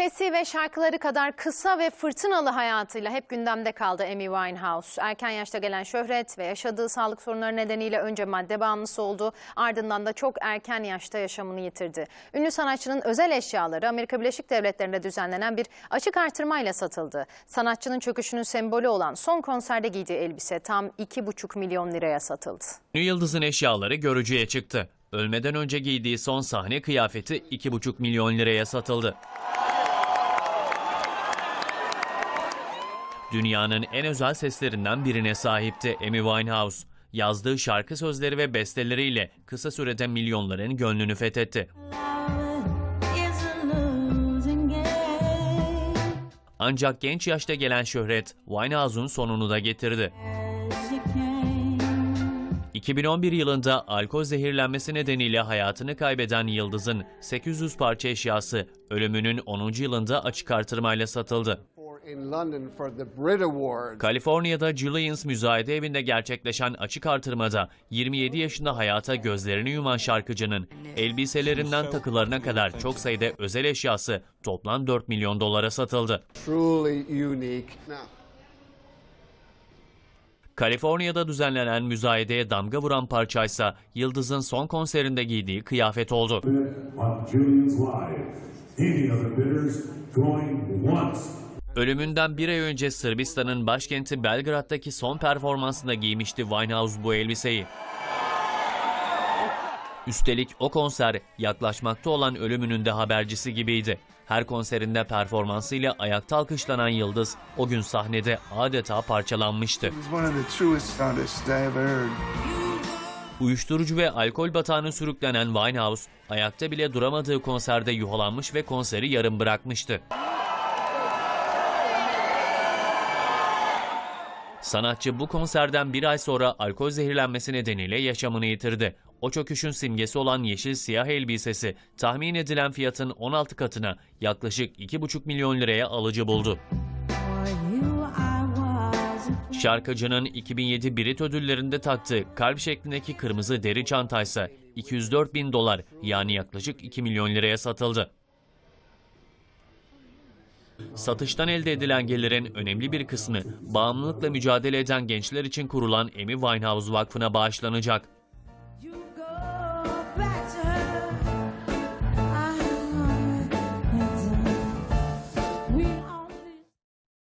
Sesi ve şarkıları kadar kısa ve fırtınalı hayatıyla hep gündemde kaldı Amy Winehouse. Erken yaşta gelen şöhret ve yaşadığı sağlık sorunları nedeniyle önce madde bağımlısı oldu, ardından da çok erken yaşta yaşamını yitirdi. Ünlü sanatçının özel eşyaları Amerika Birleşik Devletleri'nde düzenlenen bir açık artırmayla satıldı. Sanatçının çöküşünün sembolü olan son konserde giydiği elbise tam 2,5 milyon liraya satıldı. Ünlü yıldızın eşyaları görücüye çıktı. Ölmeden önce giydiği son sahne kıyafeti 2,5 milyon liraya satıldı. Dünyanın en özel seslerinden birine sahipti Amy Winehouse. Yazdığı şarkı sözleri ve besteleriyle kısa sürede milyonların gönlünü fethetti. Ancak genç yaşta gelen şöhret Winehouse'un sonunu da getirdi. As you came, 2011 yılında alkol zehirlenmesi nedeniyle hayatını kaybeden Yıldız'ın 800 parça eşyası ölümünün 10. yılında açık artırmayla satıldı. For in London for the Brit Awards. Kaliforniya'da Julian's müzayede evinde gerçekleşen açık artırmada 27 yaşında hayata gözlerini yuman şarkıcının elbiselerinden takılarına kadar çok sayıda özel eşyası toplam 4 milyon dolara satıldı. Truly unique. Now, Kaliforniya'da düzenlenen müzayedeye damga vuran parçaysa Yıldız'ın son konserinde giydiği kıyafet oldu. Ölümünden bir ay önce Sırbistan'ın başkenti Belgrad'daki son performansında giymişti Winehouse bu elbiseyi. Üstelik o konser yaklaşmakta olan ölümünün de habercisi gibiydi. Her konserinde performansıyla ayakta alkışlanan Yıldız o gün sahnede adeta parçalanmıştı. Uyuşturucu ve alkol batağına sürüklenen Winehouse ayakta bile duramadığı konserde yuhalanmış ve konseri yarım bırakmıştı. Sanatçı bu konserden bir ay sonra alkol zehirlenmesi nedeniyle yaşamını yitirdi. O çöküşün simgesi olan yeşil siyah elbisesi tahmin edilen fiyatın 16 katına yaklaşık 2,5 milyon liraya alıcı buldu. Şarkıcının 2007 Brit ödüllerinde taktığı kalp şeklindeki kırmızı deri çantaysa 204 bin dolar yani yaklaşık 2 milyon liraya satıldı. Satıştan elde edilen gelirin önemli bir kısmı bağımlılıkla mücadele eden gençler için kurulan Amy Winehouse Vakfı'na bağışlanacak.